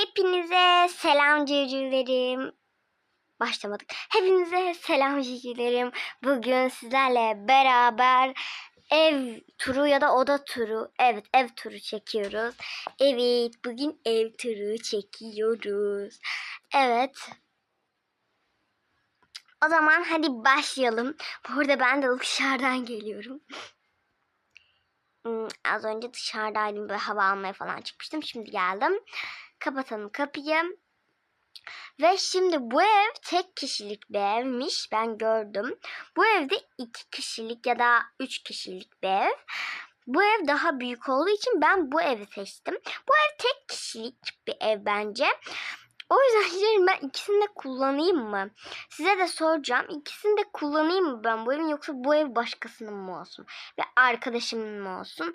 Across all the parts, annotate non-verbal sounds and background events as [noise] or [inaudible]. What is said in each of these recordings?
Hepinize selam civcivlerim. Başlamadık. Hepinize selam civcivlerim. Bugün sizlerle beraber ev turu ya da oda turu. Evet ev turu çekiyoruz. Evet bugün ev turu çekiyoruz. Evet. O zaman hadi başlayalım. Bu arada ben de dışarıdan geliyorum. Hmm, az önce dışarıdaydım böyle hava almaya falan çıkmıştım. Şimdi geldim. Kapatalım kapıyı. Ve şimdi bu ev tek kişilik bir evmiş. Ben gördüm. Bu evde iki kişilik ya da üç kişilik bir ev. Bu ev daha büyük olduğu için ben bu evi seçtim. Bu ev tek kişilik bir ev bence. O yüzden [laughs] diyorum ben ikisini de kullanayım mı? Size de soracağım. İkisini de kullanayım mı ben bu evin yoksa bu ev başkasının mı olsun? Ve arkadaşımın mı olsun?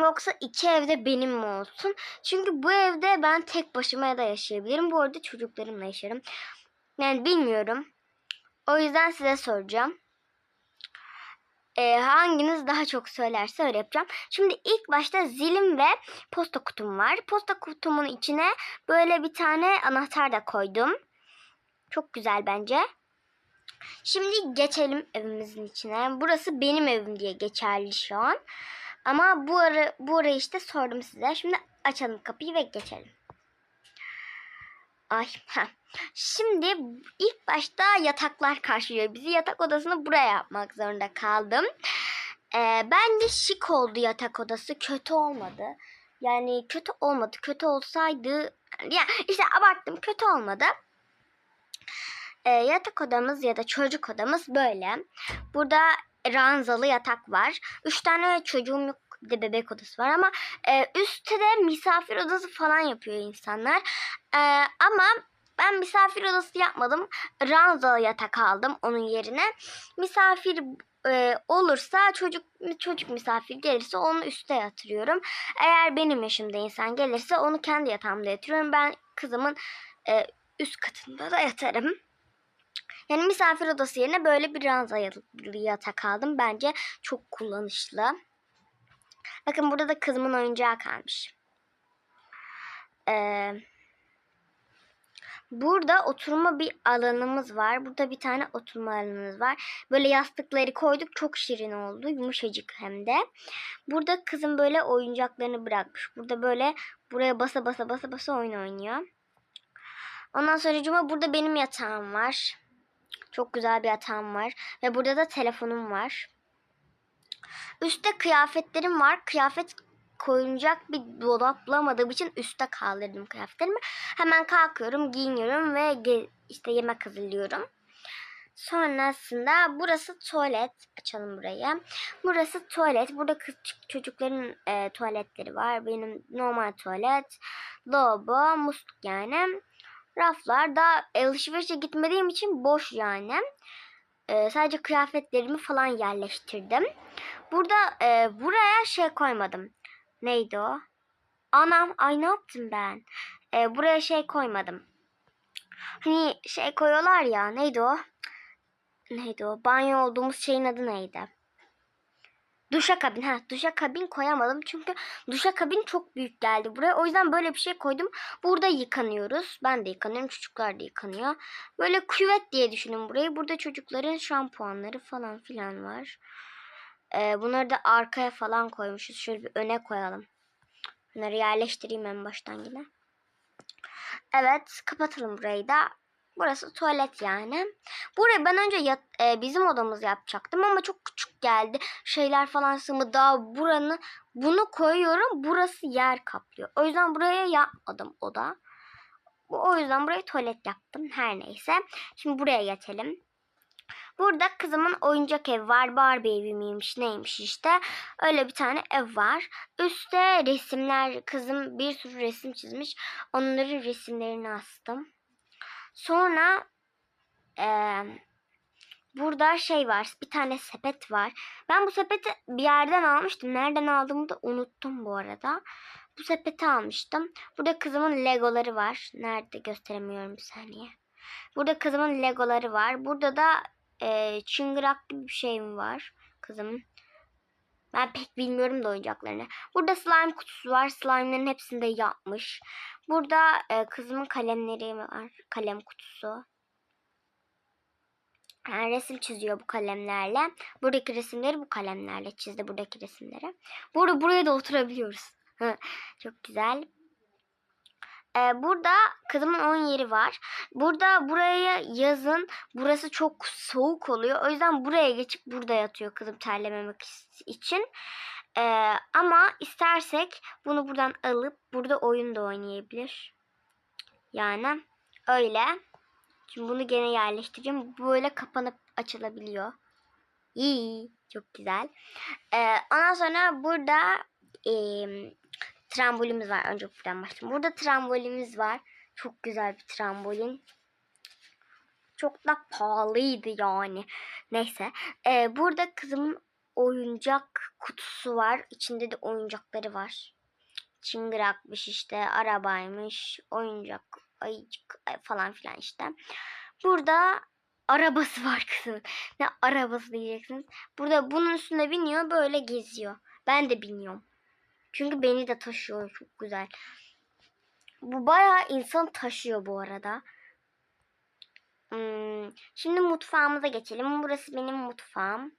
Yoksa iki evde benim mi olsun? Çünkü bu evde ben tek başıma da yaşayabilirim. Bu arada çocuklarımla yaşarım. Yani bilmiyorum. O yüzden size soracağım. Ee, hanginiz daha çok söylerse öyle yapacağım. Şimdi ilk başta zilim ve posta kutum var. Posta kutumun içine böyle bir tane anahtar da koydum. Çok güzel bence. Şimdi geçelim evimizin içine. Burası benim evim diye geçerli şu an. Ama bu ara bu arayı işte sordum size. Şimdi açalım kapıyı ve geçelim. Ay, ha. Şimdi ilk başta yataklar karşılıyor bizi. Yatak odasını buraya yapmak zorunda kaldım. Ee, bence şık oldu yatak odası. Kötü olmadı. Yani kötü olmadı. Kötü olsaydı ya işte abarttım. Kötü olmadı. Ee, yatak odamız ya da çocuk odamız böyle. Burada ranzalı yatak var. Üç tane çocuğum yok de bebek odası var ama e, üstte de misafir odası falan yapıyor insanlar. E, ama ben misafir odası yapmadım. Ranzalı yatak aldım onun yerine. Misafir e, olursa çocuk çocuk misafir gelirse onu üstte yatırıyorum. Eğer benim yaşımda insan gelirse onu kendi yatağımda yatırıyorum. Ben kızımın e, üst katında da yatarım. Yani misafir odası yerine böyle bir ranzalı yatak aldım. Bence çok kullanışlı. Bakın burada da kızımın oyuncağı kalmış. Ee, burada oturma bir alanımız var. Burada bir tane oturma alanımız var. Böyle yastıkları koyduk. Çok şirin oldu. Yumuşacık hem de. Burada kızım böyle oyuncaklarını bırakmış. Burada böyle buraya basa basa basa basa oyun oynuyor. Ondan sonra cuma burada benim yatağım var. Çok güzel bir yatağım var. Ve burada da telefonum var. Üstte kıyafetlerim var. Kıyafet koyunacak bir dolap bulamadığım için üstte kaldırdım kıyafetlerimi. Hemen kalkıyorum, giyiniyorum ve işte yemek hazırlıyorum. Sonrasında burası tuvalet. Açalım burayı. Burası tuvalet. Burada küçük çocukların e, tuvaletleri var. Benim normal tuvalet. Lavabo, musluk yani. Raflar da alışverişe gitmediğim için boş yani. E, sadece kıyafetlerimi falan yerleştirdim. Burada e, buraya şey koymadım. Neydi o? Anam ay ne yaptım ben? E, buraya şey koymadım. Hani şey koyuyorlar ya neydi o? Neydi o? Banyo olduğumuz şeyin adı neydi? Duşakabin. Ha, duşakabin koyamadım çünkü duşakabin çok büyük geldi buraya. O yüzden böyle bir şey koydum. Burada yıkanıyoruz. Ben de yıkanıyorum. Çocuklar da yıkanıyor. Böyle küvet diye düşünün burayı. Burada çocukların şampuanları falan filan var. Ee, bunları da arkaya falan koymuşuz. Şöyle bir öne koyalım. Bunları yerleştireyim en baştan yine. Evet kapatalım burayı da. Burası tuvalet yani. Buraya ben önce yat, e, bizim odamız yapacaktım ama çok küçük geldi. Şeyler falan sığmadı. Daha buranın bunu koyuyorum. Burası yer kaplıyor. O yüzden buraya yapmadım oda. O yüzden buraya tuvalet yaptım. Her neyse. Şimdi buraya geçelim. Burada kızımın oyuncak evi var. Barbie evi miymiş neymiş işte. Öyle bir tane ev var. Üstte resimler. Kızım bir sürü resim çizmiş. Onların resimlerini astım. Sonra eee, burada şey var. Bir tane sepet var. Ben bu sepeti bir yerden almıştım. Nereden aldığımı da unuttum bu arada. Bu sepeti almıştım. Burada kızımın legoları var. Nerede gösteremiyorum bir saniye. Burada kızımın legoları var. Burada da e, çıngırak gibi bir şey mi var kızımın? Ben pek bilmiyorum da oyuncaklarını. Burada slime kutusu var. Slime'ların hepsini de yapmış. Burada e, kızımın kalemleri var. Kalem kutusu. Yani resim çiziyor bu kalemlerle. Buradaki resimleri bu kalemlerle çizdi buradaki resimleri. Burada buraya da oturabiliyoruz. Çok güzel. Ee, burada kızımın oyun yeri var. Burada buraya yazın burası çok soğuk oluyor. O yüzden buraya geçip burada yatıyor kızım terlememek için. Ee, ama istersek bunu buradan alıp burada oyun da oynayabilir. Yani öyle. Şimdi bunu gene yerleştireceğim. Böyle kapanıp açılabiliyor. İyi. Çok güzel. Ee, ondan sonra burada eee trambolimiz var. Önce buradan başlayalım. Burada trambolimiz var. Çok güzel bir trambolin. Çok da pahalıydı yani. Neyse. Ee, burada kızımın oyuncak kutusu var. İçinde de oyuncakları var. Çıngırakmış işte, arabaymış, oyuncak, ayıcık falan filan işte. Burada arabası [laughs] var kızımın. Ne arabası diyeceksiniz. Burada bunun üstüne biniyor böyle geziyor. Ben de biniyorum. Çünkü beni de taşıyor çok güzel. Bu bayağı insan taşıyor bu arada. Hmm, şimdi mutfağımıza geçelim. Burası benim mutfağım.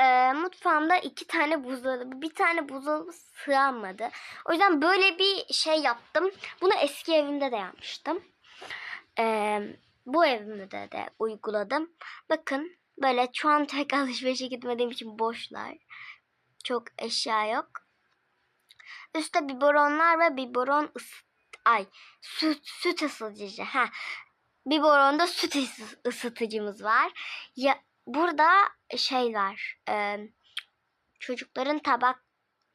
Ee, mutfağımda iki tane buzdolabı, bir tane buzdolabı sığamadı. O yüzden böyle bir şey yaptım. Bunu eski evimde de yapmıştım. Ee, bu evimde de, uyguladım. Bakın böyle şu an tek [laughs] alışverişe gitmediğim için boşlar. Çok eşya yok. Üstte biberonlar ve biberon ıs ay süt süt ısıtıcı. Ha. Biberonda süt ısı- ısıtıcımız var. Ya burada şey var. e, çocukların tabak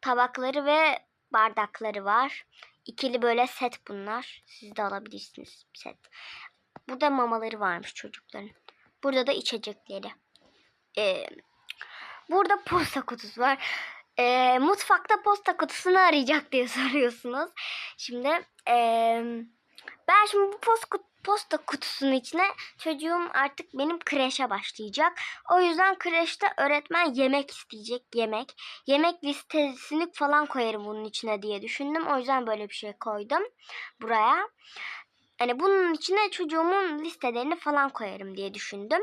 tabakları ve bardakları var. İkili böyle set bunlar. Siz de alabilirsiniz set. Burada mamaları varmış çocukların. Burada da içecekleri. Ee, burada posta kutusu var. Ee, mutfakta posta kutusunu arayacak diye [laughs] soruyorsunuz. Şimdi ee, ben şimdi bu post kut- posta kutusunun içine çocuğum artık benim kreşe başlayacak. O yüzden kreşte öğretmen yemek isteyecek yemek. Yemek listesini falan koyarım bunun içine diye düşündüm. O yüzden böyle bir şey koydum buraya. Hani bunun içine çocuğumun listelerini falan koyarım diye düşündüm.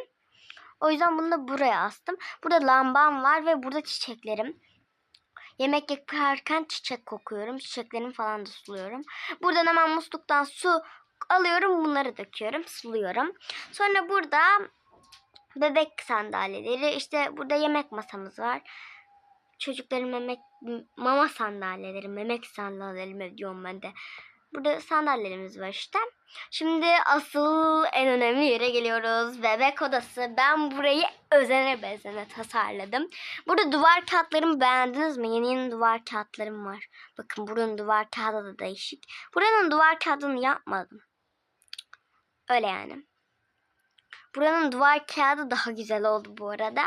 O yüzden bunu da buraya astım. Burada lambam var ve burada çiçeklerim. Yemek yaparken çiçek kokuyorum. Çiçeklerimi falan da suluyorum. Buradan hemen musluktan su alıyorum. Bunları döküyorum. Suluyorum. Sonra burada bebek sandalyeleri. işte burada yemek masamız var. Çocukların memek, mama sandalyeleri, memek sandalyeleri diyorum ben de. Burada sandalyelerimiz var işte. Şimdi asıl en önemli yere geliyoruz. Bebek odası. Ben burayı özene bezene tasarladım. Burada duvar kağıtlarımı beğendiniz mi? Yeni yeni duvar kağıtlarım var. Bakın buranın duvar kağıdı da değişik. Buranın duvar kağıdını yapmadım. Öyle yani. Buranın duvar kağıdı daha güzel oldu bu arada.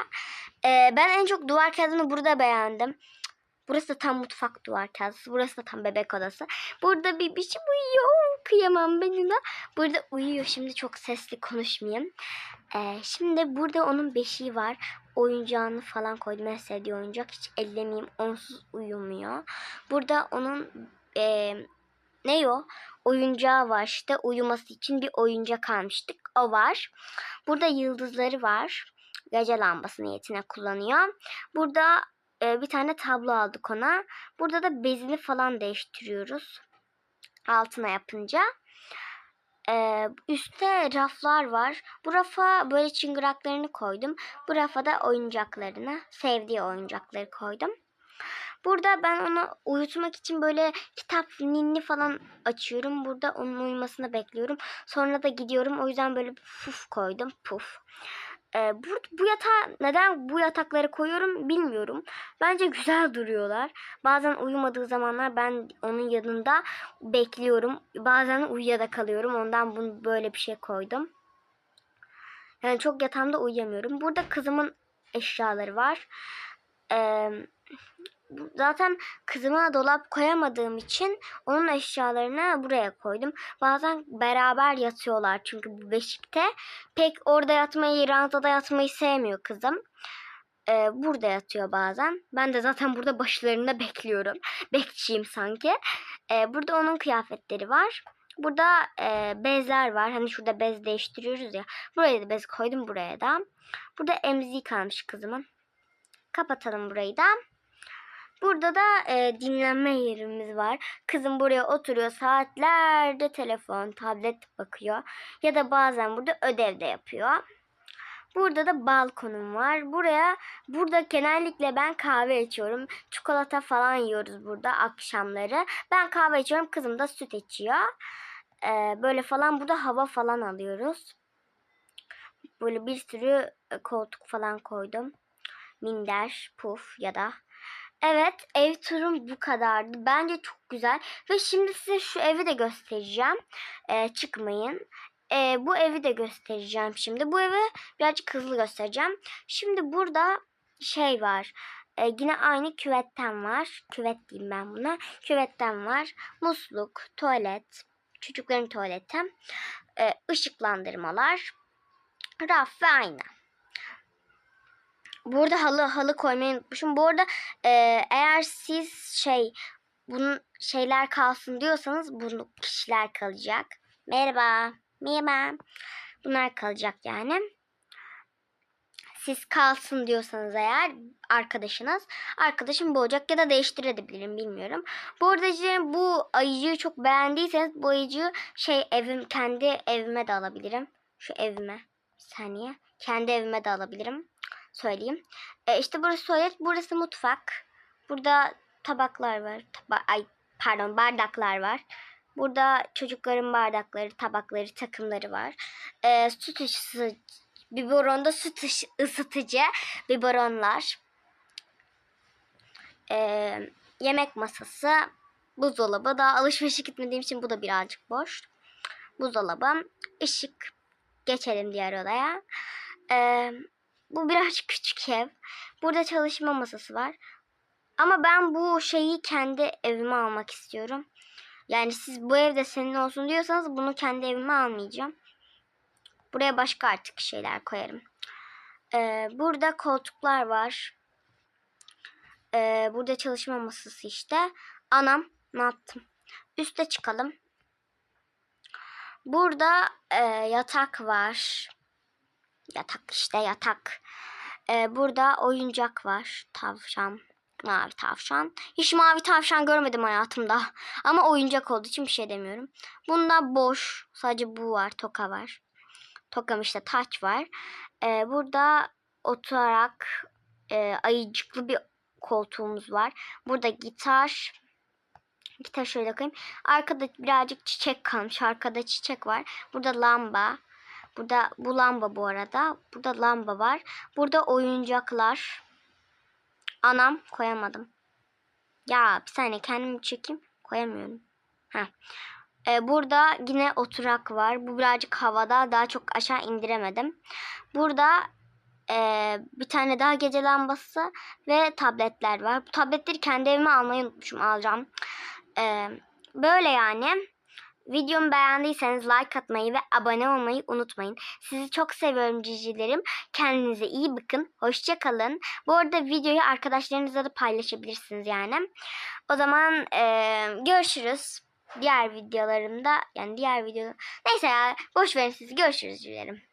Ee, ben en çok duvar kağıdını burada beğendim. Burası da tam mutfak duvar kağıdı. Burası da tam bebek odası. Burada bir biçim uyuyor. Kıyamam ben ona. Burada uyuyor. Şimdi çok sesli konuşmayayım. Ee, şimdi burada onun beşiği var. Oyuncağını falan koydum. En sevdiği oyuncak. Hiç ellemeyeyim. Onsuz uyumuyor. Burada onun e, ne o? Oyuncağı var işte. Uyuması için bir oyuncak almıştık. O var. Burada yıldızları var. Gece lambası niyetine kullanıyor. Burada e, bir tane tablo aldık ona. Burada da bezini falan değiştiriyoruz. Altına yapınca. E, üstte raflar var. Bu rafa böyle çıngıraklarını koydum. Bu rafa da oyuncaklarını, sevdiği oyuncakları koydum. Burada ben onu uyutmak için böyle kitap ninni falan açıyorum. Burada onun uyumasını bekliyorum. Sonra da gidiyorum. O yüzden böyle puf koydum. Puf. Ee, bu, bu yatağa neden bu yatakları koyuyorum bilmiyorum. Bence güzel duruyorlar. Bazen uyumadığı zamanlar ben onun yanında bekliyorum. Bazen uyuyada kalıyorum. Ondan bunu böyle bir şey koydum. Yani çok yatağımda uyuyamıyorum. Burada kızımın eşyaları var. Ee, zaten kızıma dolap koyamadığım için onun eşyalarını buraya koydum. Bazen beraber yatıyorlar çünkü bu beşikte. Pek orada yatmayı, ranzada yatmayı sevmiyor kızım. Ee, burada yatıyor bazen. Ben de zaten burada başlarında bekliyorum. [laughs] Bekçiyim sanki. Ee, burada onun kıyafetleri var. Burada e, bezler var. Hani şurada bez değiştiriyoruz ya. Buraya da bez koydum buraya da. Burada emziği kalmış kızımın. Kapatalım burayı da. Burada da e, dinlenme yerimiz var. Kızım buraya oturuyor saatlerce telefon, tablet bakıyor. Ya da bazen burada ödev de yapıyor. Burada da balkonum var. Buraya burada genellikle ben kahve içiyorum. Çikolata falan yiyoruz burada akşamları. Ben kahve içiyorum. Kızım da süt içiyor. Ee, böyle falan burada hava falan alıyoruz. Böyle bir sürü e, koltuk falan koydum. Minder, puf ya da. Evet ev turum bu kadardı. Bence çok güzel. Ve şimdi size şu evi de göstereceğim. Ee, çıkmayın. Ee, bu evi de göstereceğim şimdi. Bu evi birazcık hızlı göstereceğim. Şimdi burada şey var. Ee, yine aynı küvetten var. Küvet diyeyim ben buna. Küvetten var. Musluk, tuvalet, çocukların tuvaleti, e, ışıklandırmalar, raf ve ayna. Burada halı halı koymayı unutmuşum. Bu arada e, eğer siz şey bunun şeyler kalsın diyorsanız bunu kişiler kalacak. Merhaba. Merhaba. Bunlar kalacak yani. Siz kalsın diyorsanız eğer arkadaşınız arkadaşım bu olacak ya da değiştirebilirim bilmiyorum. Bu arada bu ayıcığı çok beğendiyseniz bu ayıcığı şey evim kendi evime de alabilirim. Şu evime. Bir saniye. Kendi evime de alabilirim. Söyleyeyim. E, işte burası tuvalet, burası mutfak. Burada tabaklar var. Taba ay pardon bardaklar var. Burada çocukların bardakları, tabakları, takımları var. E, süt ısıtıcı, biberonda süt ısı- ısıtıcı biberonlar. E, yemek masası, buzdolabı. Daha alışverişe gitmediğim için bu da birazcık boş. Buzdolabı, ışık. Geçelim diğer odaya. E, bu birazcık küçük ev. Burada çalışma masası var. Ama ben bu şeyi kendi evime almak istiyorum. Yani siz bu evde senin olsun diyorsanız bunu kendi evime almayacağım. Buraya başka artık şeyler koyarım. Ee, burada koltuklar var. Ee, burada çalışma masası işte. Anam ne yaptım? Üste çıkalım. Burada e, yatak var. Yatak işte yatak. Ee, burada oyuncak var. Tavşan. Mavi tavşan. Hiç mavi tavşan görmedim hayatımda. [laughs] Ama oyuncak olduğu için bir şey demiyorum. Bunda boş. Sadece bu var. Toka var. Tokam işte taç var. Ee, burada oturarak e, ayıcıklı bir koltuğumuz var. Burada gitar. Gitar şöyle koyayım. Arkada birazcık çiçek kalmış. Arkada çiçek var. Burada lamba. Burada bu lamba bu arada. Burada lamba var. Burada oyuncaklar. Anam koyamadım. Ya bir saniye kendimi çekeyim. Koyamıyorum. Heh. Ee, burada yine oturak var. Bu birazcık havada. Daha çok aşağı indiremedim. Burada ee, bir tane daha gece lambası ve tabletler var. Bu tabletleri kendi evime almayı unutmuşum. Alacağım. Ee, böyle yani. Videomu beğendiyseniz like atmayı ve abone olmayı unutmayın. Sizi çok seviyorum cicilerim. Kendinize iyi bakın. Hoşça kalın. Bu arada videoyu arkadaşlarınızla da paylaşabilirsiniz yani. O zaman eee, görüşürüz. Diğer videolarımda yani diğer video neyse ya boş verin sizi görüşürüz dilerim.